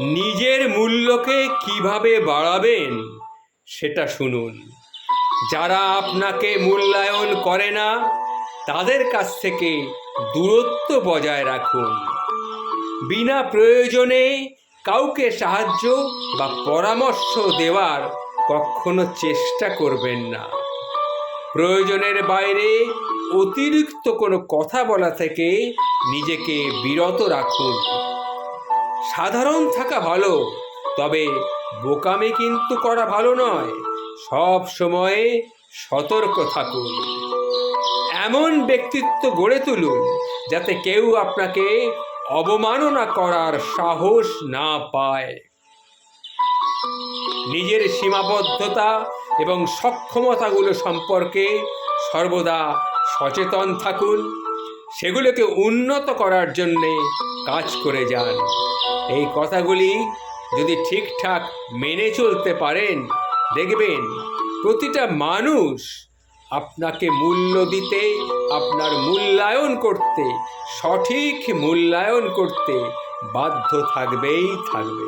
নিজের মূল্যকে কীভাবে বাড়াবেন, সেটা শুনুন। যারা আপনাকে মূল্যায়ন করে না, তাদের কাছ থেকে দূরত্ব বজায় রাখুন। বিনা প্রয়োজনে কাউকে সাহায্য বা পরামর্শ দেওয়ার কখনো চেষ্টা করবেন না। প্রয়োজনের বাইরে অতিরিক্ত কোনো কথা বলা থেকে নিজেকে বিরত রাখুন। সাধারণ থাকা ভালো, তবে বোকামি কিন্তু করা ভালো নয়। সব সময়ে সতর্ক থাকুন। এমন ব্যক্তিত্ব গড়ে তুলুন, যাতে কেউ আপনাকে অবমাননা করার সাহস না পায়। নিজের সীমাবদ্ধতা এবং সক্ষমতাগুলো সম্পর্কে সর্বদা সচেতন থাকুন। সেগুলোকে উন্নত করার জন্যে কাজ করে যান। এই কথাগুলি যদি ঠিকঠাক মেনে চলতে পারেন, দেখবেন প্রতিটা মানুষ আপনাকে মূল্য দিতে, আপনার মূল্যায়ন করতে, সঠিক মূল্যায়ন করতে বাধ্য থাকবেই থাকবে।